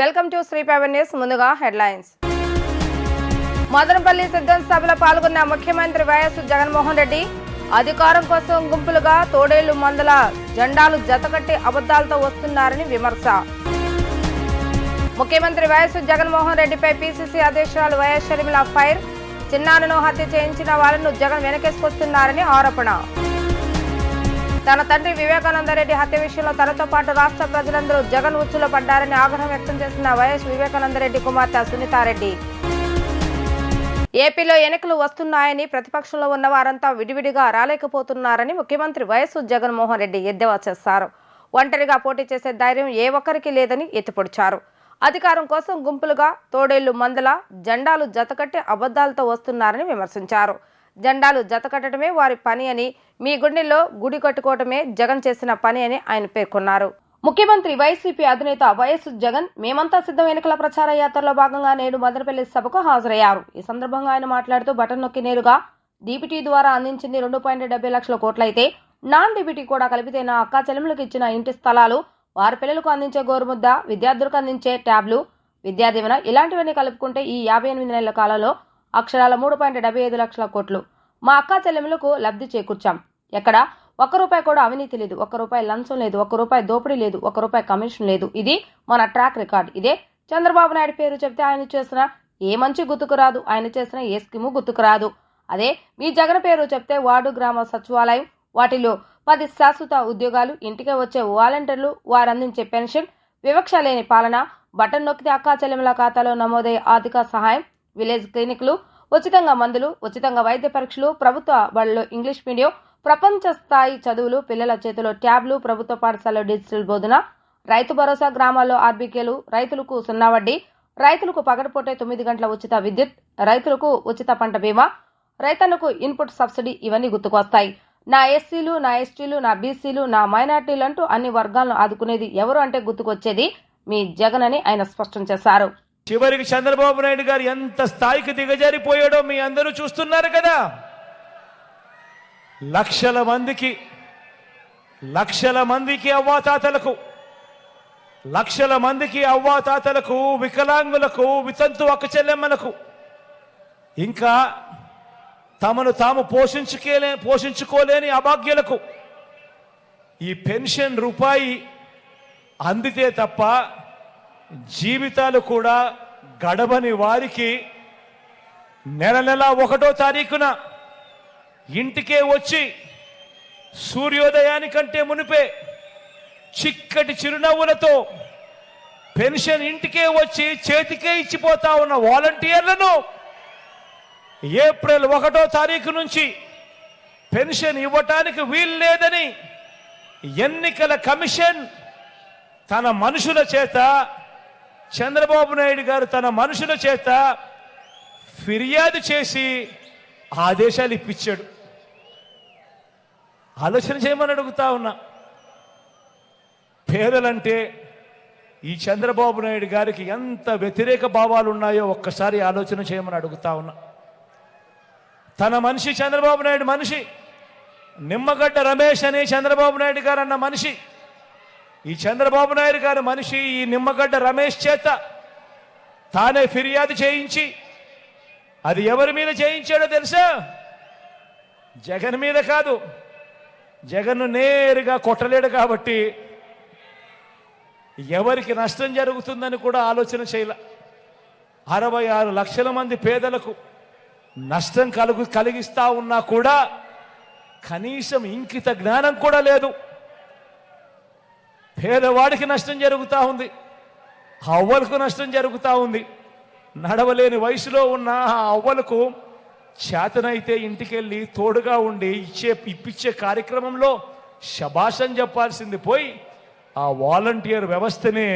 Welcome to Shri Pavan news ముందుగా headlines. Madanapalle సిద్ధం సభలో పాల్గొన్న ముఖ్యమంత్రి వైఎస్ జగన్మోహన్ రెడ్డి అధికారం కోసం గుంపులుగా తోడేళ్ళు మందల జెండాలు జతకట్టి అబద్ధాలతో వస్తున్నారని విమర్శ. ముఖ్యమంత్రి వైఎస్ జగన్మోహన్ రెడ్డిపై పిసిసి అధ్యక్షురాలు వైఎస్ షర్మిల ఫైర్ చిన్నారును హత్య చేయించిన వాళ్ళను జగన్ వెనకేసుకొస్తున్నారని ఆరోపణ. తన తండ్రి వివేకానందరెడ్డి హత్య విషయంలో తనతో పాటు రాష్ట్ర ప్రజలందరూ జగన్ ఉచ్చులో పడ్డారని ఆగ్రహం వ్యక్తం చేసిన వైఎస్ వివేకానందరెడ్డి కుమార్తె సునీతారెడ్డి. ఏపీలో ఎన్నికలు వస్తున్నాయని ప్రతిపక్షంలో ఉన్న వారంతా విడివిడిగా రాలేకపోతున్నారని ముఖ్యమంత్రి వైఎస్ జగన్మోహన్ రెడ్డి ఎద్దేవా చేశారు. ఒంటరిగా పోటీ చేసే ధైర్యం ఏ ఒక్కరికి లేదని ఎత్తిపొడిచారు. అధికారం కోసం గుంపులుగా తోడేళ్ళు మందల జెండాలు జతకట్టి అబద్ధాలతో వస్తున్నారని విమర్శించారు. జెండాలు జతకట్టడమే వారి పని అని మీ గుండెల్లో గుడి కట్టుకోవటమే జగన్ చేసిన పని అని ఆయన పేర్కొన్నారు. ముఖ్యమంత్రి వైసీపీ అధినేత వైఎస్ జగన్ మేమంతా సిద్ధం ఎన్నికల ప్రచార యాత్రలో భాగంగా నేడు మదనపల్లి సభకు హాజరయ్యారు. ఈ సందర్భంగా ఆయన మాట్లాడుతూ బటన్ నొక్కి నేరుగా డీబీటీ ద్వారా అందించింది రెండు పాయింట్ డెబ్బై లక్షల కోట్లయితే నాన్ డీబీటీ కూడా కలిపితే నా అక్క చెల్లెములకు ఇచ్చిన ఇంటి స్థలాలు వారి పిల్లలకు అందించే గోరుముద్ద విద్యార్థులకు అందించే ట్యాబ్లు విద్యా దీవెన ఇలాంటివన్నీ కలుపుకుంటే ఈ యాభై ఎనిమిది నెలల కాలంలో అక్షరాల మూడు పాయింట్ డెబ్బై ఐదు లక్షల కోట్లు. మా అక్క చెల్లెములకు లబ్ధి చేకూర్చాం. ఎక్కడ? ఒక్క రూపాయి కూడా అవినీతి లేదు. ఒక్క రూపాయి లంచం లేదు. ఒక్క రూపాయి దోపిడీ లేదు. ఒక్క రూపాయి కమిషన్ లేదు. ఇది మన ట్రాక్ రికార్డ్. ఇదే చంద్రబాబు నాయుడు పేరు చెప్తే ఆయన చేసిన ఏ మంచి గుర్తుకు రాదు. ఆయన చేసిన ఏ స్కీము గుర్తుకు రాదు. అదే మీ జగన్ పేరు చెప్తే వార్డు గ్రామ సచివాలయం వాటిలో పది శాశ్వత ఉద్యోగాలు ఇంటికే వచ్చే వాలంటీర్లు వారందించే పెన్షన్ వివక్ష లేని పాలన బటన్ నొక్కితే అక్కా చెల్లెముల ఖాతాలో నమోదయ్యే ఆర్థిక సహాయం విలేజ్ క్లినిక్లు ఉచితంగా మందులు ఉచితంగా వైద్య పరీక్షలు ప్రభుత్వ బడుల్లో ఇంగ్లీష్ మీడియం ప్రపంచ స్థాయి చదువులు పిల్లల చేతిలో ట్యాబ్లు ప్రభుత్వ పాఠశాలలో డిజిటల్ బోధన రైతు భరోసా గ్రామాల్లో ఆర్బీకేలు రైతులకు సున్నా వడ్డీ రైతులకు పగటిపూటే తొమ్మిది గంటల ఉచిత విద్యుత్ రైతులకు ఉచిత పంట బీమా రైతన్నకు ఇన్పుట్ సబ్సిడీ ఇవన్నీ గుర్తుకొస్తాయి. నా ఎస్సీలు నా ఎస్టీలు నా బీసీలు నా మైనార్టీలు అంటూ అన్ని వర్గాలను ఆదుకునేది ఎవరు అంటే గుర్తుకొచ్చేది మీ జగన్ అని ఆయన స్పష్టం చేశారు. చివరికి చంద్రబాబు నాయుడు గారు ఎంత స్థాయికి దిగజారిపోయాడో మీ అందరూ చూస్తున్నారు కదా. లక్షల మందికి లక్షల మందికి అవ్వాతాతలకు లక్షల మందికి అవ్వాతాతలకు వికలాంగులకు వితంతు అక్క చెల్లెమ్మలకు ఇంకా తమను తాము పోషించుకోలే పోషించుకోలేని అభాగ్యులకు ఈ పెన్షన్ రూపాయి అందితే తప్ప జీవితాలు కూడా గడవని వారికి నెల నెల ఒకటో తారీఖున ఇంటికే వచ్చి సూర్యోదయానికంటే మునిపే చిక్కటి చిరునవ్వులతో పెన్షన్ ఇంటికే వచ్చి చేతికే ఇచ్చిపోతా ఉన్న వాలంటీర్లను ఏప్రిల్ ఒకటో తారీఖు నుంచి పెన్షన్ ఇవ్వటానికి వీలు లేదని ఎన్నికల కమిషన్ తన మనుషుల చేత చంద్రబాబు నాయుడు గారు తన మనుషుల చేత ఫిర్యాదు చేసి ఆదేశాలు ఇప్పించాడు. ఆలోచన చేయమని అడుగుతా ఉన్నా. పేదలంటే ఈ చంద్రబాబు నాయుడు గారికి ఎంత వ్యతిరేక భావాలు ఉన్నాయో ఒక్కసారి ఆలోచన చేయమని అడుగుతా ఉన్నా. తన మనిషి చంద్రబాబు నాయుడు మనిషి. నిమ్మగడ్డ రమేష్ అనే చంద్రబాబు నాయుడు గారు అన్న మనిషి. ఈ చంద్రబాబు నాయుడు గారి మనిషి ఈ నిమ్మగడ్డ రమేష్ చేత తానే ఫిర్యాదు చేయించి అది ఎవరి మీద చేయించాడో తెలుసా? జగన్ మీద కాదు. జగన్ నేరుగా కొట్టలేడు కాబట్టి ఎవరికి నష్టం జరుగుతుందని కూడా ఆలోచన చేయాల. అరవై ఆరు లక్షల మంది పేదలకు నష్టం కలుగు కలిగిస్తా ఉన్నా కూడా కనీసం ఇంకిత జ్ఞానం కూడా లేదు. పేదవాడికి నష్టం జరుగుతూ ఉంది. అవ్వలకు నష్టం జరుగుతూ ఉంది. నడవలేని వయసులో ఉన్న ఆ అవ్వలకు చేతనైతే ఇంటికెళ్ళి తోడుగా ఉండి ఇచ్చే ఇప్పించే కార్యక్రమంలో శబాషం చెప్పాల్సింది పోయి ఆ వాలంటీర్ వ్యవస్థనే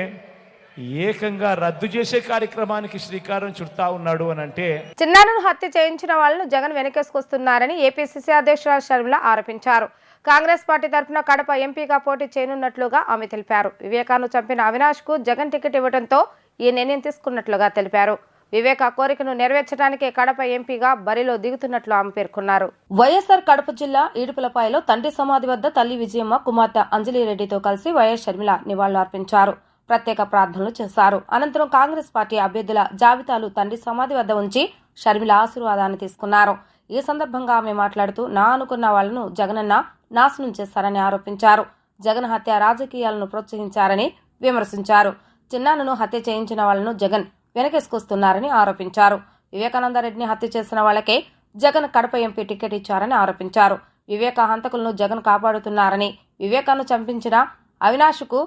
ఏకంగా రద్దు చేసే కార్యక్రమానికి శ్రీకారం చుడతా ఉన్నాడు అని అంటే చిన్నారును హత్య చేయించిన వాళ్ళను జగన్ వెనకేసుకొస్తున్నారని ఏపీసీసీ అధ్యక్షురాలు షర్మిల ఆరోపించారు. కాంగ్రెస్ పార్టీ తరఫున కడప ఎంపీగా పోటీ చేయనున్నట్లుగా ఆమె తెలిపారు. వివేకాను చంపిన అవినాష్కు జగన్ టికెట్ ఇవ్వడంతో ఈ నిర్ణయం తీసుకున్నట్లుగా తెలిపారు. వివేక కోరికను నెరవేర్చడానికే కడప ఎంపీగా బరిలో దిగుతున్నట్లు ఆమె పేర్కొన్నారు. వైఎస్ఆర్ కడప జిల్లా ఈడుపులపాయలో తండ్రి సమాధి వద్ద తల్లి విజయమ్మ కుమార్తె అంజలి రెడ్డితో కలిసి వైఎస్ షర్మిల నివాళులర్పించారు ప్రత్యేక ప్రార్థనలు చేశారు. అనంతరం కాంగ్రెస్ పార్టీ అభ్యర్థుల జాబితాలు తండ్రి సమాధి వద్ద ఉంచి షర్మిల ఆశీర్వాదాన్ని తీసుకున్నారు. ఈ సందర్భంగా ఆమె మాట్లాడుతూ నా అనుకున్న వాళ్ళను జగనన్న నాశనం చేస్తారని ఆరోపించారు. జగన్ హత్య రాజకీయాలను ప్రోత్సహించారని విమర్శించారు. చిన్నాను హత్య చేయించిన వాళ్ళను జగన్ వెనకేసుకొస్తున్నారని ఆరోపించారు. వివేకానందరెడ్డిని హత్య చేసిన వాళ్ళకే జగన్ కడప ఎంపీ టికెట్ ఇచ్చారని ఆరోపించారు. వివేక హంతకులను జగన్ కాపాడుతున్నారని వివేకాను చంపించిన అవినాష్కు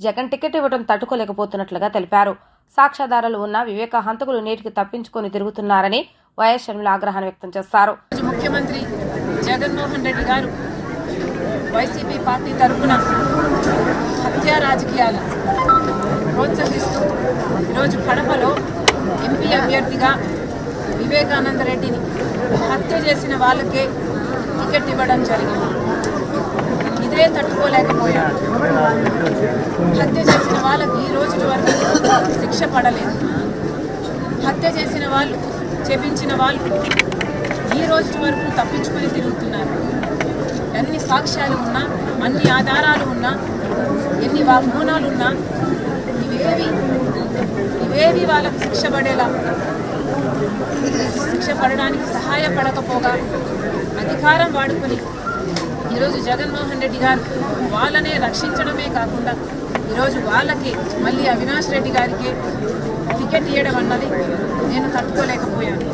జగన్ టికెట్ ఇవ్వడం తట్టుకోలేకపోతున్నట్లుగా తెలిపారు. సాక్ష్యాధారాలు ఉన్న వివేక హంతకులు నేటికి తప్పించుకొని తిరుగుతున్నారని వైఎస్ షర్మిల ఆగ్రహాన్ని వ్యక్తం చేశారు ముఖ్యమంత్రి జగన్మోహన్ రెడ్డి గారు వైసీపీ పార్టీ తరఫున హత్యా రాజకీయాలు ప్రోత్సహిస్తూ ఈరోజు కడపలో ఎంపీ అభ్యర్థిగా వివేకానంద రెడ్డిని హత్య చేసిన వాళ్ళకే టికెట్ ఇవ్వడం జరిగింది. ఇదే తట్టుకోలేకపోయాడు హత్య చేసిన వాళ్ళకి ఈ రోజు వరకు శిక్ష పడలేదు. హత్య చేసిన వాళ్ళు చేపించిన వాళ్ళు ఈ రోజు వరకు తప్పించుకొని తిరుగుతున్నారు. ఎన్ని సాక్ష్యాలు ఉన్నా అన్ని ఆధారాలు ఉన్నా ఎన్ని వాగ్మూనాలు ఉన్నా ఇవేవి ఇవేవి వాళ్ళకు శిక్ష పడేలా శిక్ష పడడానికి సహాయపడకపోగా అధికారం వాడుకొని ఈరోజు జగన్మోహన్ రెడ్డి గారు వాళ్ళనే రక్షించడమే కాకుండా ఈరోజు వాళ్ళకి మళ్ళీ అవినాష్ రెడ్డి గారికి టికెట్ ఇవ్వడం అన్నది నేను తట్టుకోలేకపోయాను.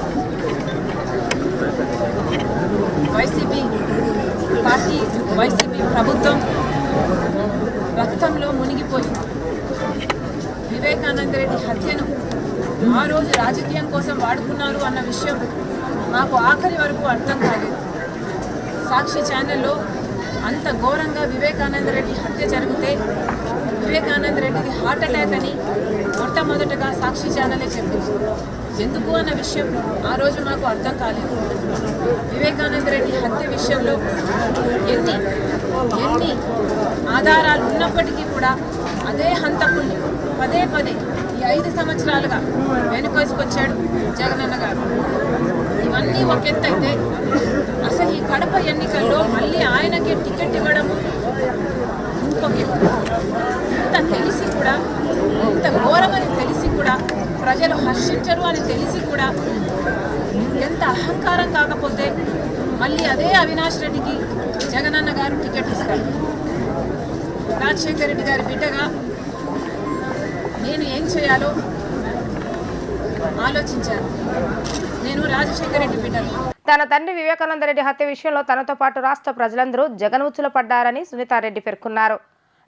వైసీపీ పార్టీ వైసీపీ ప్రభుత్వం రక్తంలో మునిగిపోయింది. వివేకానంద రెడ్డి హత్యను ఆ రోజు రాజకీయం కోసం వాడుకున్నారు అన్న విషయం నాకు ఆఖరి వరకు అర్థం కాలేదు. సాక్షి ఛానల్లో అంత ఘోరంగా వివేకానంద రెడ్డి హత్య జరిగితే వివేకానంద రెడ్డిది హార్ట్ అటాక్ అని మొట్టమొదటగా సాక్షి ఛానలే చెప్పింది. ఎందుకు అన్న విషయం ఆ రోజు మాకు అర్థం కాలేదు. వివేకానంద రెడ్డి హత్య విషయంలో ఎన్ని ఎన్ని ఆధారాలు ఉన్నప్పటికీ కూడా అదే హంతకుల్ని పదే పదే ఈ ఐదు సంవత్సరాలుగా వెనుకొసుకొచ్చాడు జగనన్న గారు. ఇవన్నీ ఒక ఎత్తైతే అసలు ఈ కడప ఎన్నికల్లో మళ్ళీ ఆయనకి టికెట్ ఇవ్వడము ఇంకొక ఎత్తు. ఇంత తెలిసి కూడా ఇంత ఘోరమని తెలిసి కూడా ప్రజలు హర్షించరు అని తెలిసి కూడా ఎంత అహంకారం కాకపోతే మళ్ళీ అదే అవినాష్ రెడ్డికి జగనన్న గారు టికెట్ ఇస్తారు. రాజశేఖర రెడ్డి గారి బిడ్డగా నేను ఏం చేయాలో ఆలోచించాను. నేను రాజశేఖర రెడ్డి బిడ్డను. తన తండ్రి వివేకానందరెడ్డి హత్య విషయంలో తనతో పాటు రాష్ట్ర ప్రజలందరూ జగన్ జగన్ముచ్చుల పడ్డారని సునీతారెడ్డి పేర్కొన్నారు.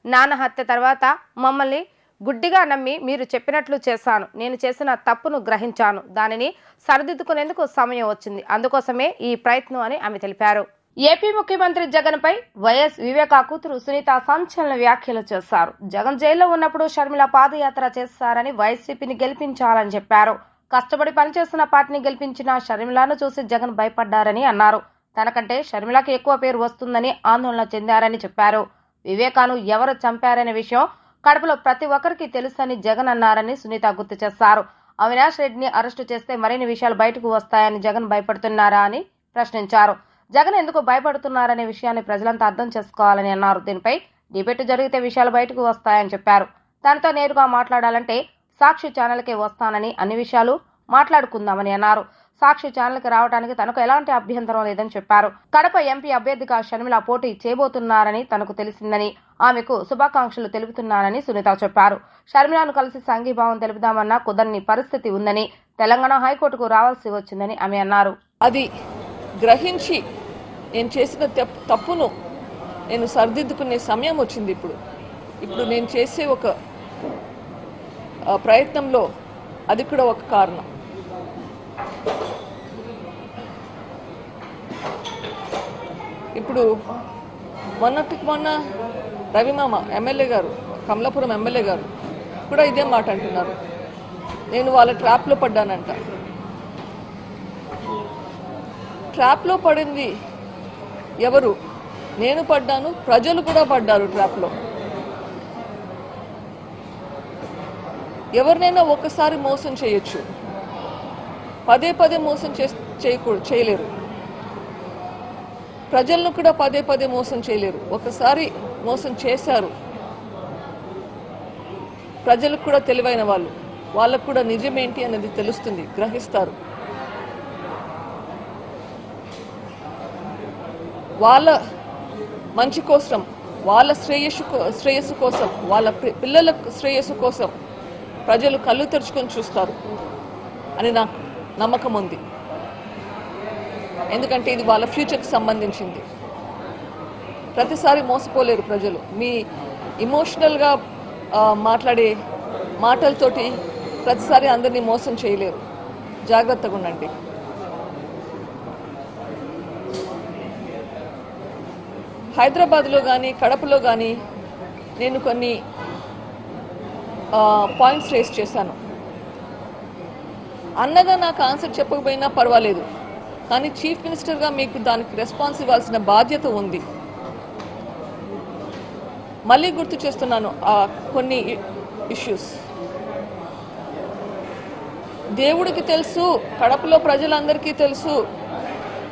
నాన్న హత్య తర్వాత మమ్మల్ని గుడ్డిగా నమ్మి మీరు చెప్పినట్లు చేశాను. నేను చేసిన తప్పును గ్రహించాను. దానిని సరిదిద్దుకునేందుకు సమయం వచ్చింది. అందుకోసమే ఈ ప్రయత్నం అని ఆమె తెలిపారు. ఏపీ ముఖ్యమంత్రి జగన్పై వైఎస్ వివేకా కూతురు సునీత సంచలన వ్యాఖ్యలు చేశారు. జగన్ జైల్లో ఉన్నప్పుడు షర్మిల పాదయాత్ర చేస్తారని వైసీపీని గెలిపించాలని చెప్పారు. కష్టపడి పనిచేస్తున్న పార్టీని గెలిపించిన షర్మిలను చూసి జగన్ భయపడ్డారని అన్నారు. తనకంటే షర్మిలకి ఎక్కువ పేరు వస్తుందని ఆందోళన చెందారని చెప్పారు. వివేకాను ఎవరు చంపారనే విషయం కడపలో ప్రతి ఒక్కరికి తెలుసని జగన్ అన్నారని సునీత గుర్తు చేశారు అవినాష్ రెడ్డిని అరెస్టు చేస్తే మరిన్ని విషయాలు బయటకు వస్తాయని జగన్ భయపడుతున్నారా అని ప్రశ్నించారు. జగన్ ఎందుకు భయపడుతున్నారనే విషయాన్ని ప్రజలంతా అర్థం చేసుకోవాలని అన్నారు. దీనిపై డిబేట్ జరిగితే విషయాలు బయటకు వస్తాయని చెప్పారు. తనతో నేరుగా మాట్లాడాలంటే సాక్షి ఛానల్కే వస్తానని అన్ని విషయాలు మాట్లాడుకుందామని అన్నారు. సాక్షి ఛానల్కి రావడానికి తనకు ఎలాంటి అభ్యంతరం లేదని చెప్పారు. కడప ఎంపీ అభ్యర్థిగా షర్మిల పోటీ చేయబోతున్నారని తనకు తెలిసిందని ఆమెకు శుభాకాంక్షలు తెలుపుతున్నానని సునీత చెప్పారు. షర్మిలను కలిసి సంఘీభావం తెలుపుదామన్న కుదరని పరిస్థితి ఉందని తెలంగాణ హైకోర్టుకు రావాల్సి వచ్చిందని ఆమె అన్నారు. అది గ్రహించి నేను చేసిన తప్పును నేను సరిదిద్దుకునే సమయం వచ్చింది ఇప్పుడు. ఇప్పుడు నేను చేసే ఒక ప్రయత్నంలో అది కూడా ఒక కారణం. ఇప్పుడు మొన్నటికి మొన్న రవిమామ ఎమ్మెల్యే గారు కమలాపురం ఎమ్మెల్యే గారు కూడా ఇదే మాట అంటున్నారు. నేను వాళ్ళ ట్రాప్లో పడ్డానంట. ట్రాప్లో పడింది ఎవరు? నేను పడ్డాను ప్రజలు కూడా పడ్డారు ట్రాప్లో. ఎవరినైనా ఒక్కసారి మోసం చేయొచ్చు. పదే పదే మోసం చే చేయకూడదు చేయలేరు. ప్రజలను కూడా పదే పదే మోసం చేయలేరు. ఒకసారి మోసం చేశారు. ప్రజలకు కూడా తెలివైన వాళ్ళు. వాళ్ళకు కూడా నిజమేంటి అనేది తెలుస్తుంది. గ్రహిస్తారు. వాళ్ళ మంచి కోసం వాళ్ళ శ్రేయస్సు శ్రేయస్సు కోసం వాళ్ళ పిల్లల శ్రేయస్సు కోసం ప్రజలు కళ్ళు తెరుచుకొని చూస్తారు. అని నాకు నమ్మకం ఉంది ఎందుకంటే ఇది వాళ్ళ ఫ్యూచర్కి సంబంధించింది. ప్రతిసారి మోసపోలేరు ప్రజలు. మీ ఇమోషనల్గా మాట్లాడే మాటలతోటి ప్రతిసారి అందరినీ మోసం చేయలేరు. జాగ్రత్తగా ఉండండి. హైదరాబాద్లో కానీ కడపలో కానీ నేను కొన్ని పాయింట్స్ రేస్ చేశాను. అన్నగా నాకు ఆన్సర్ చెప్పకపోయినా పర్వాలేదు. కానీ చీఫ్ మినిస్టర్గా మీకు దానికి రెస్పాన్స్ ఇవ్వాల్సిన బాధ్యత ఉంది. మళ్ళీ గుర్తు చేస్తున్నాను ఆ కొన్ని ఇష్యూస్ దేవుడికి తెలుసు కడపలో ప్రజలందరికీ తెలుసు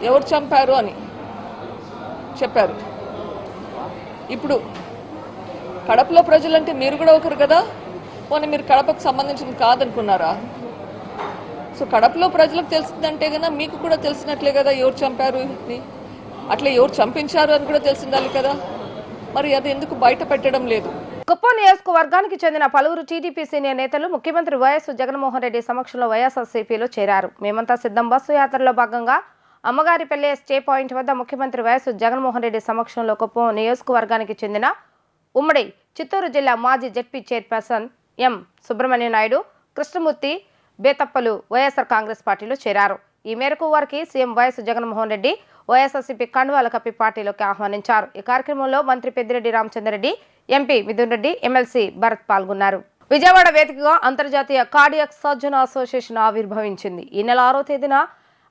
ఎవరు చంపారు అని చెప్పారు. ఇప్పుడు కడపలో ప్రజలంటే మీరు కూడా ఒకరు కదా? పోనీ మీరు కడపకు సంబంధించింది కాదనుకున్నారా? సో కడపలో ప్రజలకు తెలిసిందంటే కదా మీకు కూడా తెలిసినట్లే కదా ఎవరు చంపారు అని అట్లా ఎవరు చంపించారు అని కూడా తెలిసిండాలి కదా? మరి అది ఎందుకు బయట పెట్టడం లేదు? కుప్పం నియోజకవర్గానికి చెందిన పలువురు టీడీపీ సీనియర్ నేతలు ముఖ్యమంత్రి వైఎస్ జగన్మోహన్ రెడ్డి సమక్షంలో వైఎస్ఆర్సీపీలో చేరారు. మేమంతా సిద్ధం బస్సు యాత్రలో భాగంగా అమ్మగారిపల్లె స్టే పాయింట్ వద్ద ముఖ్యమంత్రి వైఎస్ జగన్మోహన్ రెడ్డి సమక్షంలో కుప్పం నియోజకవర్గానికి చెందిన ఉమ్మడి చిత్తూరు జిల్లా మాజీ ZP chairperson M Subrahmanya Naidu Krishnamurthy బేతప్పలు YSR Congress పార్టీలో చేరారు. ఈ మేరకు వారికి CM YS Jaganmohan Reddy YSRCP కండువాల కప్పి పార్టీలోకి ఆహ్వానించారు. ఈ కార్యక్రమంలో మంత్రి పెద్దిరెడ్డి రామచంద్రరెడ్డి ఎంపీ మిథున్ రెడ్డి ఎమ్మెల్సీ భరత్ పాల్గొన్నారు. విజయవాడ వేదికగా అంతర్జాతీయ కార్డియాక్ సర్జన్ అసోసియేషన్ ఆవిర్భవించింది. ఈ నెల ఆరో తేదీన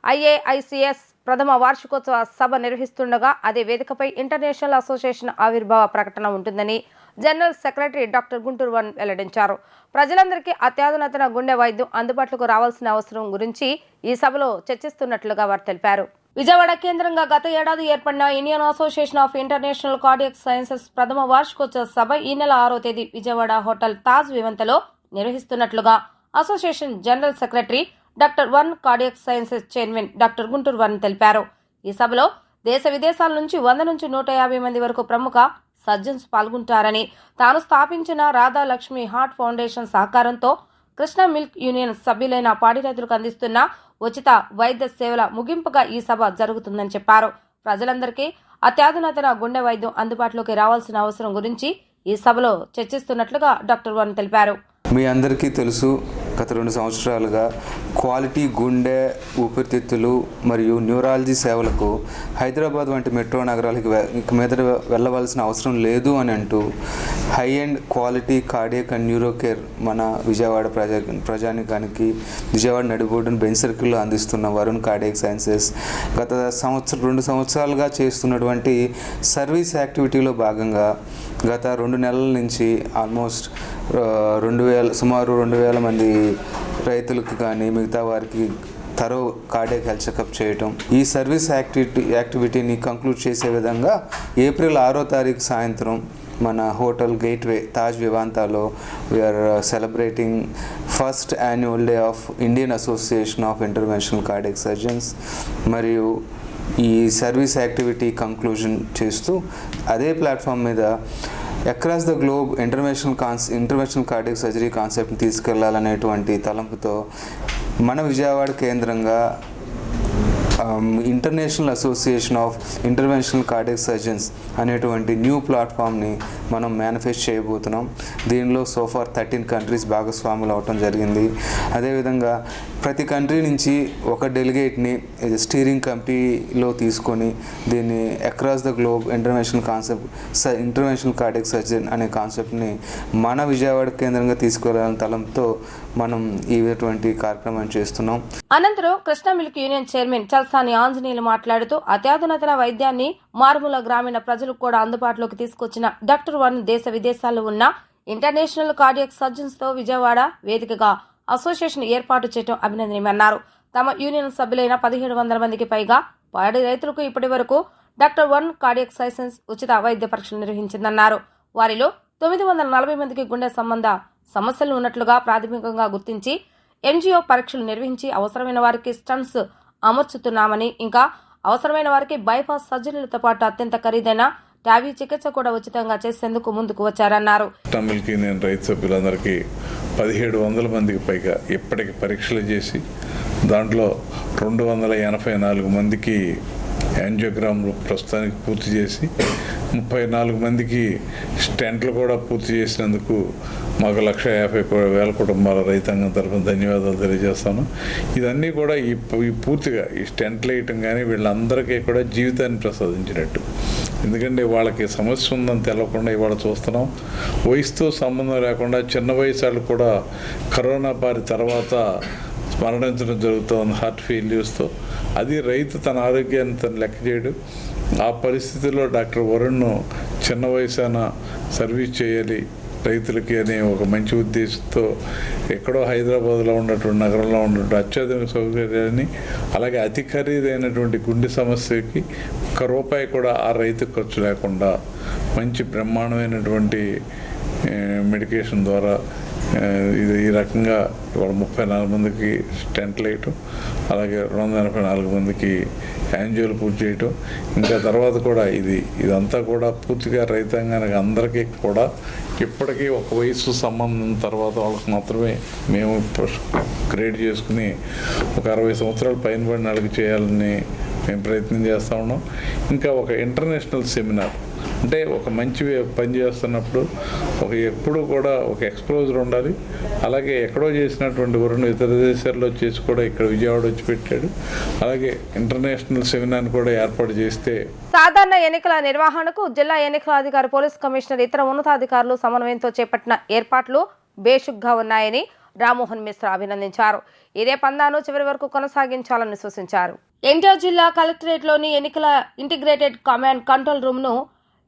ఐఏఐసిఎస్ ప్రథమ వార్షికోత్సవ సభ నిర్వహిస్తుండగా అదే వేదికపై ఇంటర్నేషనల్ అసోసియేషన్ ఆవిర్భావ ప్రకటన ఉంటుందని general secretary doctor Guntur one వెల్లడించారు. ప్రజలందరికీ అత్యాధునాతన గుండె వైద్యం అందుబాటులోకి రావాల్సిన అవసరం గురించి ఈ సభలో చర్చిస్తున్నట్లుగా వారు తెలిపారు. విజయవాడ కేంద్రంగా గత ఏడాది ఏర్పడిన Indian association of international cardiac sciences ప్రథమ వార్షికోత్సవ సభ ఈ నెల ఆరో తేదీ విజయవాడ హోటల్ తాజ్ వివంతలో నిర్వహిస్తున్నట్లుగా association general secretary doctor one cardiac sciences chairman doctor Guntur one తెలిపారు. ఈ సభలో దేశ విదేశాల నుంచి వంద నుంచి నూట యాభై మంది వరకు ప్రముఖ సర్జన్స్ పాల్గొంటారని తాను స్థాపించిన రాధాలక్ష్మి హార్ట్ ఫౌండేషన్ సహకారంతో కృష్ణ మిల్క్ యూనియన్ సభ్యులైన పాడి రైతులకు అందిస్తున్న ఉచిత వైద్య సేవల ముగింపుగా ఈ సభ జరుగుతుందని చెప్పారు. ప్రజలందరికీ అత్యాధునాతన గుండె వైద్యం అందుబాటులోకి రావాల్సిన అవసరం గురించి ఈ సభలో చర్చిస్తున్నట్లుగా డాక్టర్ వన్ తెలిపారు. మీ అందరికీ తెలుసు గత రెండు సంవత్సరాలుగా క్వాలిటీ గుండె ఊపిరితిత్తులు మరియు న్యూరాలజీ సేవలకు హైదరాబాద్ వంటి మెట్రో నగరాలకు ఇక మీద వెళ్ళవలసిన అవసరం లేదు అని అంటూ high and quality cardiac and neuro care మన విజయవాడ ప్రజా ప్రజానికానికి విజయవాడ నడిబోర్డును బెంచ్ సర్కిల్లో అందిస్తున్న వరుణ్ కార్డియక్ సైన్సెస్ గత సంవత్సరం రెండు సంవత్సరాలుగా చేస్తున్నటువంటి సర్వీస్ యాక్టివిటీలో భాగంగా గత రెండు నెలల నుంచి ఆల్మోస్ట్ రెండు వేల సుమారు రెండు వేల మంది రైతులకు కానీ మిగతా వారికి తరో కార్డియక్ హెల్త్ చెకప్ చేయటం. ఈ సర్వీస్ యాక్టివిటీ యాక్టివిటీని కంక్లూడ్ చేసే విధంగా ఏప్రిల్ ఆరో తారీఖు సాయంత్రం మన hotel gateway Taj వివాంతాలో we're celebrating first annual day of Indian association of international cardiac surgeons మరియు ఈ సర్వీస్ యాక్టివిటీ కంక్లూజన్ చేస్తూ అదే ప్లాట్ఫామ్ మీద across the globe international cons international cardiac surgery కాన్సెప్ట్ని తీసుకెళ్ళాలనేటువంటి తలంపుతో మన విజయవాడ కేంద్రంగా international association of interventional cardiac surgeons అనేటువంటి న్యూ ప్లాట్ఫామ్ని మనం మేనిఫెస్ట్ చేయబోతున్నాం. దీనిలో సోఫార్ థర్టీన్ కంట్రీస్ భాగస్వాములు అవటం జరిగింది. అదేవిధంగా ప్రతి కంట్రీ నుంచి ఒక డెలిగేట్ని స్టీరింగ్ కమిటీలో తీసుకొని దీన్ని across the globe international concept international cardiac surgeon అనే కాన్సెప్ట్ని మన విజయవాడ కేంద్రంగా తీసుకెళ్ళాలని తలంతో మనం ఇటువంటి కార్యక్రమం చేస్తున్నాం. అనంతరం Krishna milk union chairman Chalasani Anjaneyulu మాట్లాడుతూ అత్యాధునతన వైద్యాన్ని మారుమూల గ్రామీణ ప్రజలకు కూడా అందుబాటులోకి తీసుకొచ్చిన డాక్టర్ వన్ దేశ విదేశాల్లో ఉన్న ఇంటర్నేషనల్ కార్డియక్ సర్జన్స్తో విజయవాడ వేదికగా అసోసియేషన్ ఏర్పాటు చేయడం అభినందనీయమన్నారు. తమ యూనియన్ సభ్యులైన పదిహేడు వందల మందికి పైగా పాడి రైతులకు ఇప్పటి వరకు డాక్టర్ వన్ కార్డియక్ సైసెన్స్ ఉచిత వైద్య పరీక్షలు నిర్వహించిందన్నారు. వారిలో తొమ్మిది వందల నలభై మందికి గుండె సంబంధ సమస్యలు ఉన్నట్లుగా ప్రాథమికంగా గుర్తించి ఎంజీఓ పరీక్షలు నిర్వహించి అవసరమైన వారికి స్టంట్స్ అమర్చుతున్నామని ఇంకా అవసరమైన వారికి బైపాస్ సర్జరీలతో పాటు అత్యంత ఖరీదైన టాబీ చికిత్స కూడా ఉచితంగా చేసేందుకు ముందుకు వచ్చారన్నారు. తమిళకి నేను రైతు సభ్యులందరికీ పదిహేడు వందల మందికి పైగా ఇప్పటికి పరీక్షలు చేసి దాంట్లో రెండు వందల ఎనభై నాలుగు మందికి యాంజియోగ్రామ్లు ప్రస్తుతానికి పూర్తి చేసి ముప్పై నాలుగు మందికి స్టెంట్లు కూడా పూర్తి చేసినందుకు మాకు లక్ష యాభై వేల కుటుంబాల రైతాంగం తరఫున ధన్యవాదాలు తెలియజేస్తాను. ఇదన్నీ కూడా ఈ పూర్తిగా ఈ స్టెంట్లు వేయటం కానీ వీళ్ళందరికీ కూడా జీవితాన్ని ప్రసాదించినట్టు. ఎందుకంటే వాళ్ళకి సమస్య ఉందని తెలవకుండా ఇవాళ చూస్తున్నాం. వయసుతో సంబంధం లేకుండా చిన్న వయసు వాళ్ళు కూడా కరోనా బారి తర్వాత మరణించడం జరుగుతుంది హార్ట్ ఫెయిల్యూర్స్తో. అది రైతు తన ఆరోగ్యాన్ని తను లెక్క చేయడు. ఆ పరిస్థితుల్లో డాక్టర్ వరుణ్ను చిన్న వయసాన సర్వీస్ చేయాలి. రైతులకి అనే ఒక మంచి ఉద్దేశంతో ఎక్కడో హైదరాబాద్లో ఉన్నటువంటి నగరంలో ఉన్నటువంటి అత్యాధునిక సౌకర్యాన్ని అలాగే అతి ఖరీదైనటువంటి గుండె సమస్యకి ఒక్క రూపాయి కూడా ఆ రైతు ఖర్చు లేకుండా మంచి బ్రహ్మాండమైనటువంటి మెడికేషన్ ద్వారా ఇది ఈ రకంగా ఇవాళ ముప్పై నాలుగు మందికి స్టెంట్ వేయటం అలాగే రెండు వందల ఎనభై నాలుగు మందికి యాంజియోలు పూర్తి చేయటం ఇంకా తర్వాత కూడా ఇది ఇదంతా కూడా పూర్తిగా రైతాంగానికి అందరికీ కూడా ఇప్పటికీ ఒక వయసు సంబంధం తర్వాత వాళ్ళకి మాత్రమే మేము గ్రేడ్ చేసుకుని ఒక అరవై సంవత్సరాలు పైన పడిన వాళ్ళకి చేయాలని మేము ప్రయత్నం చేస్తూ ఉన్నాం. ఇంకా ఒక ఇంటర్నేషనల్ సెమినార్ అంటే ఒక మంచి పని చేస్తున్నప్పుడు ఒక ఎప్పుడు కూడా ఒక ఎక్స్పోజర్ ఉండాలి. అలాగే ఎక్కడో చేసినటువంటి వరుణ్ ఇతర దేశాల్లో చేసి కూడా ఇక్కడ విజయవాడ వచ్చి పెట్టాడు. అలాగే ఇంటర్నేషనల్ సెమినార్ కూడా ఏర్పాటు చేస్తే సాధారణ ఎన్నికల నిర్వహణకు జిల్లా ఎన్నికల అధికారి పోలీస్ కమిషనర్ ఇతర ఉన్నతాధికారులు సమన్వయంతో చేపట్టిన ఏర్పాట్లు బేషుగ్గా ఉన్నాయని రామ్మోహన్ మిశ్రా అభినందించారు. ఇదే పందాను చివరి వరకు కొనసాగించాలని సూచించారు. ఎన్టీఆర్ జిల్లా కలెక్టరేట్లోని ఎన్నికల ఇంటిగ్రేటెడ్ కమాండ్ కంట్రోల్ రూమ్ను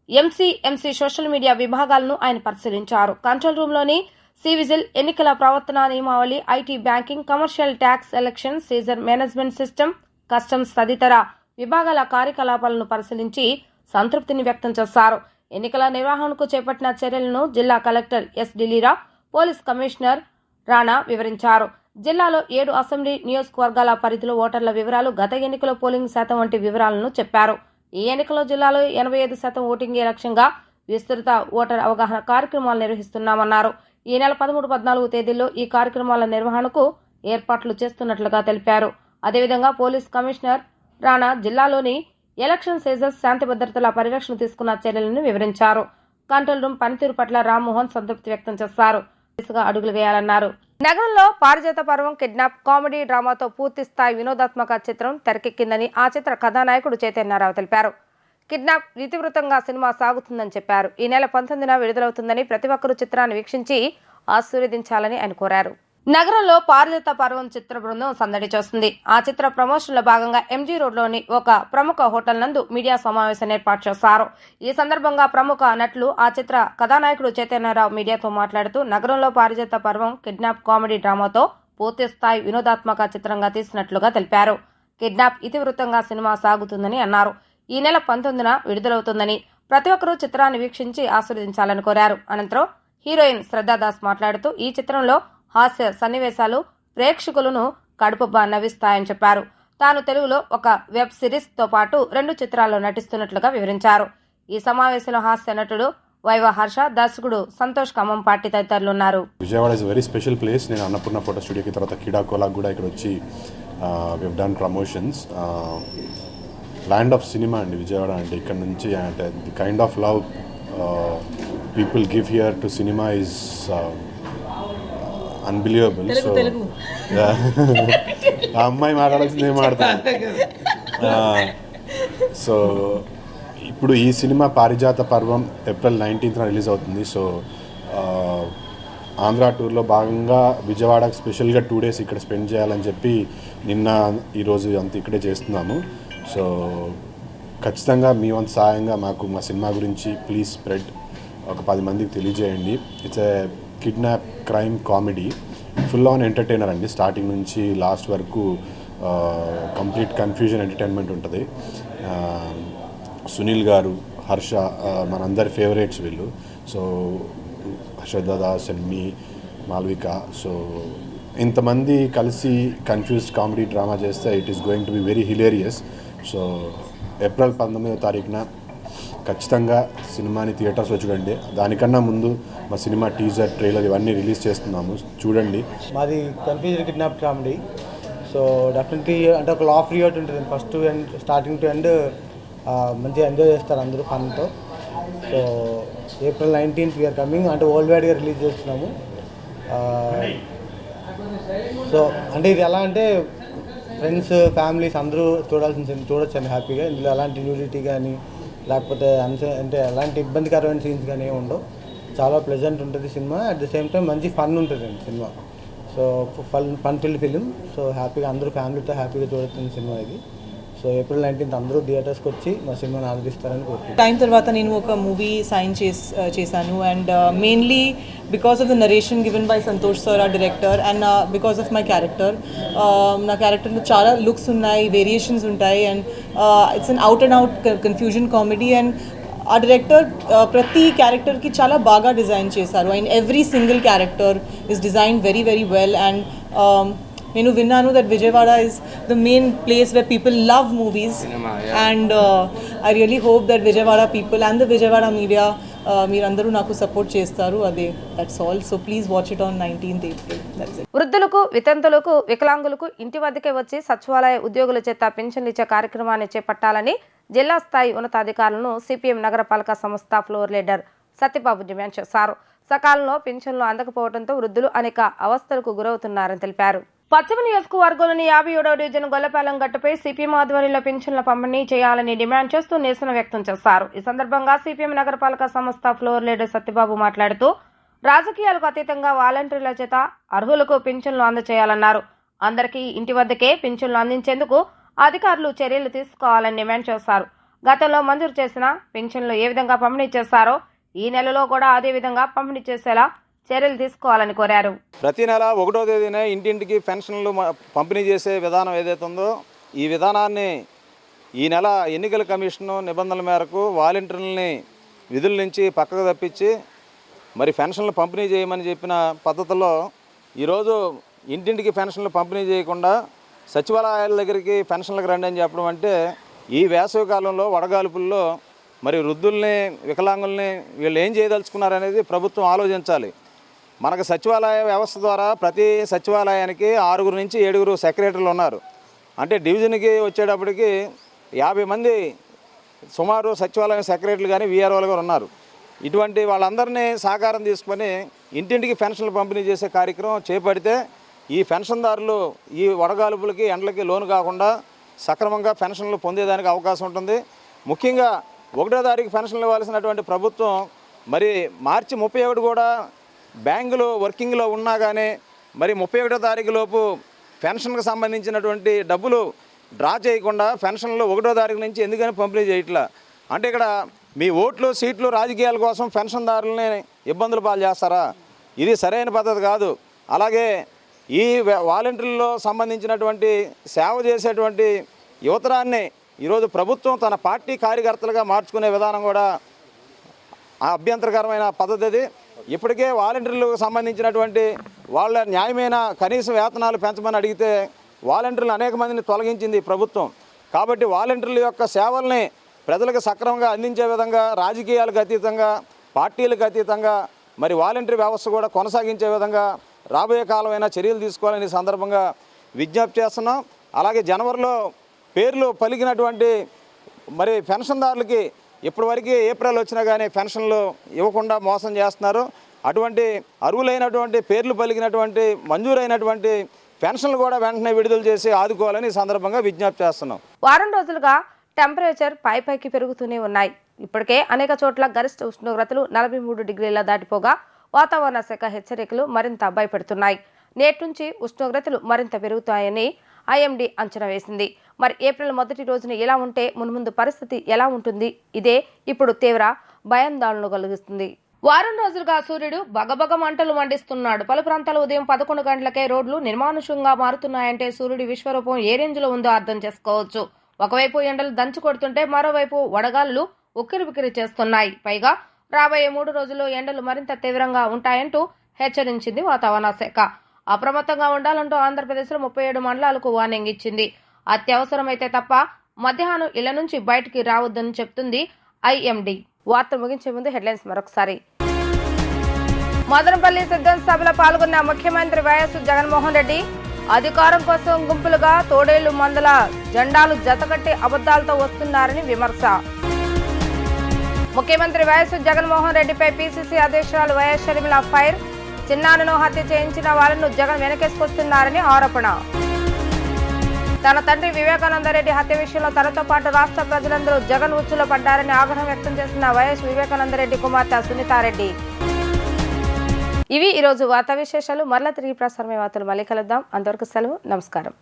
ఎంసీఎంసీ సోషల్ మీడియా విభాగాలను ఆయన పరిశీలించారు. కంట్రోల్ రూమ్లోని సివిజిల్ ఎన్నికల ప్రవర్తన నియమావళి IT banking commercial tax election seizure management system customs తదితర విభాగాల కార్యకలాపాలను పరిశీలించి సంతృప్తిని వ్యక్తం చేశారు. ఎన్నికల నిర్వహణకు చేపట్టిన చర్యలను జిల్లా కలెక్టర్ ఎస్ ఢిల్లీరా పోలీస్ కమిషనర్ రాణా వివరించారు. జిల్లాలో ఏడు అసెంబ్లీ నియోజకవర్గాల పరిధిలో ఓటర్ల వివరాలు గత ఎన్నికల పోలింగ్ శాతం వంటి వివరాలను చెప్పారు. ఈ ఎన్నికల్లో జిల్లాలో ఎనభై ఐదు శాతం ఓటింగే లక్ష్యంగా విస్తృత ఓటర్ అవగాహన కార్యక్రమాలు నిర్వహిస్తున్నామన్నారు. ఈ నెల పదమూడు పద్నాలుగు తేదీల్లో ఈ కార్యక్రమాల నిర్వహణకు ఏర్పాట్లు చేస్తున్నట్లుగా తెలిపారు. అదేవిధంగా పోలీస్ కమిషనర్ రాణా జిల్లాలోని ఎలక్షన్ సీజన్స్ శాంతి భద్రతల పరిరక్షణ తీసుకున్న చర్యలను వివరించారు. కంట్రోల్ రూమ్ పనితీరు పట్ల రామ్మోహన్ సంతృప్తి వ్యక్తం చేశారు. దిశగా అడుగులు వేయాలన్నారు. నగరంలో పారిజాత పర్వం కిడ్నాప్ కామెడీ డ్రామాతో పూర్తి స్థాయి వినోదాత్మక చిత్రం తెరకెక్కిందని ఆ చిత్ర కథానాయకుడు చైతన్యారావు తెలిపారు. కిడ్నాప్ ఇతివృత్తంగా సినిమా సాగుతుందని చెప్పారు. ఈ నెల పంతొమ్మిదిన విడుదలవుతుందని ప్రతి ఒక్కరూ చిత్రాన్ని వీక్షించి ఆశీర్వదించాలని ఆయన కోరారు. నగరంలో పారిజాత పర్వం చిత్ర బృందం సందడి చేస్తుంది. ఆ చిత్ర ప్రమోషన్లో భాగంగా ఎంజీ రోడ్లోని ఒక ప్రముఖ హోటల్ నందు మీడియా సమావేశం ఏర్పాటు చేశారు. ఈ సందర్భంగా ప్రముఖ నటులు ఆ చిత్ర కథానాయకుడు చైతన్యరావు మీడియాతో మాట్లాడుతూ నగరంలో పారిజాత పర్వం కిడ్నాప్ కామెడీ డ్రామాతో పూర్తి స్థాయి వినోదాత్మక చిత్రంగా తీసినట్లుగా తెలిపారు. కిడ్నాప్ ఇతివృత్తంగా సినిమా సాగుతుందని అన్నారు. ఈ నెల పంతొమ్మిదిన విడుదలవుతుందని ప్రతి ఒక్కరూ చిత్రాన్ని వీక్షించి ఆస్వాదించాలని కోరారు. అనంతరం హీరోయిన్ శ్రద్ధాదాస్ మాట్లాడుతూ ఈ చిత్రంలో హాస్య సన్నివేశాలు ప్రేక్షకులను కడుపుబ్బా నవ్విస్తాయని చెప్పారు. తాను తెలుగులో ఒక వెబ్ సిరీస్తో పాటు రెండు చిత్రాల్లో నటిస్తున్నట్లుగా వివరించారు. ఈ సమావేశంలో హాస్య నటుడు వైవ హర్ష దర్శకుడు సంతోష్ ఖమ్మం తదితరులు ఉన్నారు. Vijayawada is very special place నేను అన్నపూర్ణ ఫోటో స్టూడియోకి తర్వాత కీడాకోలాకు కూడా ఇక్కడ వచ్చి we've done promotions land of cinema అండి విజయవాడ అంటే. ఇక్కడ నుంచి అంటే the kind of love people give here to cinema is unbelievable so ఆ అమ్మాయి మాట్లాడాల్సింది ఏం మాట్లాడతాను సో ఇప్పుడు ఈ సినిమా పారిజాత పర్వం ఏప్రిల్ నైన్టీన్త్న రిలీజ్ అవుతుంది. సో ఆంధ్ర టూర్లో భాగంగా విజయవాడకు స్పెషల్గా టూ డేస్ ఇక్కడ స్పెండ్ చేయాలని చెప్పి నిన్న ఈరోజు అంత ఇక్కడే చేస్తున్నాము. సో ఖచ్చితంగా మీ వంతు సహాయంగా మాకు మా సినిమా గురించి ప్లీజ్ స్ప్రెడ్ ఒక పది మందికి తెలియజేయండి. It's a kidnap crime comedy. Full on entertainer అండి. స్టార్టింగ్ నుంచి లాస్ట్ వరకు కంప్లీట్ కన్ఫ్యూజన్ ఎంటర్టైన్మెంట్ ఉంటుంది. సునీల్ గారు హర్ష మనందరి ఫేవరెట్స్ వీళ్ళు. సో హర్షదాదాస్ అండ్ మీ మాల్విక. సో ఇంతమంది కలిసి కన్ఫ్యూజ్డ్ కామెడీ డ్రామా చేస్తే it is going to be very hilarious so April పంతొమ్మిదో తారీఖున ఖచ్చితంగా సినిమాని థియేటర్స్లో చూడండి. దానికన్నా ముందు మా సినిమా టీజర్ ట్రైలర్ ఇవన్నీ రిలీజ్ చేస్తున్నాము. చూడండి. మాది confusion kidnap comedy. So definitely అంటే ఒక లాఫ్ రియోట్ ఉంటుంది. First end starting to end మంచిగా ఎంజాయ్ చేస్తారు అందరూ ఫన్తో so April nineteenth we're coming అంటే వరల్డ్ వైడ్గా రిలీజ్ చేస్తున్నాము. సో అంటే ఇది ఎలా అంటే ఫ్రెండ్స్ ఫ్యామిలీస్ అందరూ చూడాల్సిన చూడొచ్చండి హ్యాపీగా ఇందులో ఎలాంటి న్యూడిటీ కానీ లేకపోతే అంశ అంటే ఎలాంటి ఇబ్బందికరమైన సీన్స్ కానీ ఏమి ఉండవు. చాలా ప్లెజెంట్ ఉంటుంది cinema at the same time మంచి ఫన్ ఉంటుంది అండి cinema so fun fun fill film so హ్యాపీగా అందరూ ఫ్యామిలీతో హ్యాపీగా చూడొచ్చిన సినిమా ఇది. సో ఏప్రిల్ నైన్టీన్త్ అందరూ థియేటర్స్కి వచ్చి మా సినిమాని ఆదరిస్తారని కోరుకుంటున్నాను టైం తర్వాత నేను ఒక మూవీ సైన్ చేస్ చేశాను and mainly because of the narration given by Santosh sir ఆ director and because of my character నా క్యారెక్టర్లో చాలా లుక్స్ ఉన్నాయి వేరియేషన్స్ ఉంటాయి and it's an out and out confusion comedy and ఆ డైరెక్టర్ ప్రతి క్యారెక్టర్కి చాలా బాగా డిజైన్ చేశారు. And every single character is design very very well and నేను విన్నాను that Vijayawada is the main place where people love movies and I really hope that Vijayawada people and the Vijayawada media మీరందరూ నాకు support చేస్తారు. అదే that's all so please watch it on nineteenth April that's it వృద్ధులకు వితంతులకు వికలాంగులకు ఇంటి వద్దకే వచ్చి సచివాలయ ఉద్యోగుల చేత పింఛన్లు ఇచ్చే కార్యక్రమాన్ని చేపట్టాలని జిల్లా స్థాయి ఉన్నతాధికారులను సిపిఎం నగరపాలక సంస్థ ఫ్లోర్ లీడర్ సత్యబాబు డిమాండ్ చేశారు. సకాలంలో పింఛన్లు అందకపోవడంతో వృద్ధులు అనేక అవస్థలకు గురవుతున్నారని తెలిపారు. పశ్చిమ నియోజకవర్గంలోని యాభై ఏడవ డివిజన్ గొల్లపాలెం గట్టుపై సిపిఎం ఆధ్వర్యంలో పింఛన్ల పంపిణీ చేయాలని డిమాండ్ చేస్తూ నిరసన వ్యక్తం చేశారు. ఈ సందర్భంగా సిపిఎం నగరపాలక సంస్థ ఫ్లోర్ లీడర్ సత్యబాబు మాట్లాడుతూ రాజకీయాలకు అతీతంగా వాలంటీర్ల చేత అర్హులకు పింఛన్లు అందజేయాలన్నారు అందరికీ ఇంటి వద్దకే పింఛన్లు అందించేందుకు అధికారులు చర్యలు తీసుకోవాలని డిమాండ్ చేశారు. గతంలో మంజూరు చేసిన పింఛన్లు ఏ విధంగా పంపిణీ చేస్తారో ఈ నెలలో కూడా అదే విధంగా పంపిణీ చేసేలా చర్యలు తీసుకోవాలని కోరారు. ప్రతి నెల ఒకటో తేదీన ఇంటింటికి పెన్షన్లు పంపిణీ చేసే విధానం ఏదైతే ఉందో ఈ విధానాన్ని ఈ నెల ఎన్నికల కమిషను నిబంధనల మేరకు వాలంటీర్లని విధుల నుంచి పక్కకు తప్పించి మరి పెన్షన్లు పంపిణీ చేయమని చెప్పిన పద్ధతిలో ఈరోజు ఇంటింటికి పెన్షన్లు పంపిణీ చేయకుండా సచివాలయాల దగ్గరికి పెన్షన్లకు రండి అని చెప్పడం అంటే ఈ వేసవి కాలంలో వడగాల్పుల్లో మరి వృద్ధుల్ని వికలాంగుల్ని వీళ్ళు ఏం చేయదలుచుకున్నారనేది ప్రభుత్వం ఆలోచించాలి. మనకు సచివాలయ వ్యవస్థ ద్వారా ప్రతి సచివాలయానికి ఆరుగురు నుంచి ఏడుగురు సెక్రటరీలు ఉన్నారు. అంటే డివిజన్కి వచ్చేటప్పటికి యాభై మంది సుమారు సచివాలయం సెక్రటరీలు కానీ వీఆర్ఓలు గారు ఉన్నారు. ఇటువంటి వాళ్ళందరినీ సహకారం తీసుకొని ఇంటింటికి పెన్షన్లు పంపిణీ చేసే కార్యక్రమం చేపడితే ఈ పెన్షన్దారులు ఈ వడగాలుపులకి ఎండలకి లోను కాకుండా సక్రమంగా పెన్షన్లు పొందేదానికి అవకాశం ఉంటుంది. ముఖ్యంగా ఒకటో తారీఖు పెన్షన్లు ఇవ్వాల్సినటువంటి ప్రభుత్వం మరి మార్చి ముప్పై ఒకటి కూడా బ్యాంకులో వర్కింగ్లో ఉన్నా కానీ మరి ముప్పై ఒకటో తారీఖు లోపు పెన్షన్కి సంబంధించినటువంటి డబ్బులు డ్రా చేయకుండా పెన్షన్లు ఒకటో తారీఖు నుంచి ఎందుకని పంపిణీ చేయట్లా? అంటే ఇక్కడ మీ ఓట్లు సీట్లు రాజకీయాల కోసం పెన్షన్దారులని ఇబ్బందులు పాలు చేస్తారా? ఇది సరైన పద్ధతి కాదు. అలాగే ఈ వాలంటీర్లలో సంబంధించినటువంటి సేవ చేసేటువంటి యువతరాన్ని ఈరోజు ప్రభుత్వం తన పార్టీ కార్యకర్తలుగా మార్చుకునే విధానం కూడా అభ్యంతరకరమైన పద్ధతి అది. ఇప్పటికే వాలంటీర్లకు సంబంధించినటువంటి వాళ్ళ న్యాయమైన కనీస వేతనాలు పెంచమని అడిగితే వాలంటీర్లు అనేక మందిని తొలగించింది ప్రభుత్వం. కాబట్టి వాలంటీర్ల యొక్క సేవల్ని ప్రజలకు సక్రమంగా అందించే విధంగా రాజకీయాలకు అతీతంగా పార్టీలకు అతీతంగా మరి వాలంటీర్ వ్యవస్థ కూడా కొనసాగించే విధంగా రాబోయే కాలమైన చర్యలు తీసుకోవాలని సందర్భంగా విజ్ఞప్తి చేస్తున్నాం. అలాగే జనవరిలో పేర్లు పలికినటువంటి మరి పెన్షన్దారులకి ఇప్పటివరకు ఏప్రిల్ వచ్చినా కానీ పెన్షన్లు ఇవ్వకుండా మోసం చేస్తున్నారు. అటువంటి అరువులైనటువంటి పేర్లు పలికినటువంటి మంజూరైనటువంటి పెన్షన్లు కూడా వెంటనే విడుదల చేసి ఆదుకోవాలని సందర్భంగా విజ్ఞప్తి చేస్తున్నాం. వారం రోజులుగా టెంపరేచర్ పైపైకి పెరుగుతూనే ఉన్నాయి. ఇప్పటికే అనేక చోట్ల గరిష్ట ఉష్ణోగ్రతలు నలభై మూడు డిగ్రీల దాటిపోగా వాతావరణ శాఖ హెచ్చరికలు మరింత భయపెడుతున్నాయి నేటి నుంచి ఉష్ణోగ్రతలు మరింత పెరుగుతాయని ఐఎండీ అంచనా వేసింది. మరి ఏప్రిల్ మొదటి రోజున ఎలా ఉంటే మున్ముందు పరిస్థితి ఎలా ఉంటుంది? ఇదే ఇప్పుడు తీవ్ర భయాందోళన కలిగిస్తుంది. వారం రోజులుగా సూర్యుడు బగబగ మంటలు మండిస్తున్నాడు. పలు ప్రాంతాలు ఉదయం పదకొండు గంటలకే రోడ్లు నిర్మానుషంగా మారుతున్నాయంటే సూర్యుడి విశ్వరూపం ఏ రేంజ్లో ఉందో అర్థం చేసుకోవచ్చు. ఒకవైపు ఎండలు దంచి కొడుతుంటే మరోవైపు వడగాళ్ళు ఉక్కిరిబిక్కిరి చేస్తున్నాయి. పైగా రాబోయే మూడు రోజుల్లో ఎండలు మరింత తీవ్రంగా ఉంటాయంటూ హెచ్చరించింది వాతావరణ శాఖ. అప్రమత్తంగా ఉండాలంటూ ఆంధ్రప్రదేశ్లో ముప్పై ఏడు మండలాలకు వార్నింగ్ ఇచ్చింది. అత్యవసరమైతే తప్ప మధ్యాహ్నం ఇళ్ళ నుంచి బయటికి రావద్దని చెప్తుంది ఐఎండి. వార్త ముగించే ముందు హెడ్లైన్స్ మరొకసారి. మదనపల్లి సిద్ధం సభలో పాల్గొన్న ముఖ్యమంత్రి వైఎస్ జగన్మోహన్ రెడ్డి అధికారం కోసం గుంపులుగా తోడేళ్ళు మందల జెండాలు జతకట్టి అబద్ధాలతో వస్తున్నారని విమర్శ. ముఖ్యమంత్రి వైఎస్ జగన్మోహన్ రెడ్డిపై పీసీసీ అధ్యక్షురాలు వైఎస్ షర్మిల ఫైర్ చిన్నాన్నను హత్య చేయించిన వాళ్ళను జగన్ వెనకేసుకొస్తున్నారని ఆరోపణ. తన తండ్రి వివేకానందరెడ్డి హత్య విషయంలో తనతో పాటు రాష్ట్ర ప్రజలందరూ జగన్ ఉచ్చులో పడ్డారని ఆగ్రహం వ్యక్తం చేసిన వైఎస్ వివేకానందరెడ్డి కుమార్తె సునీతారెడ్డి. ఇవి ఈరోజు వార్తా విశేషాలు. మరలా తిరిగి ప్రసారమే వార్తలు మళ్ళీ కలుద్దాం. అంతవరకు సెలవు. నమస్కారం.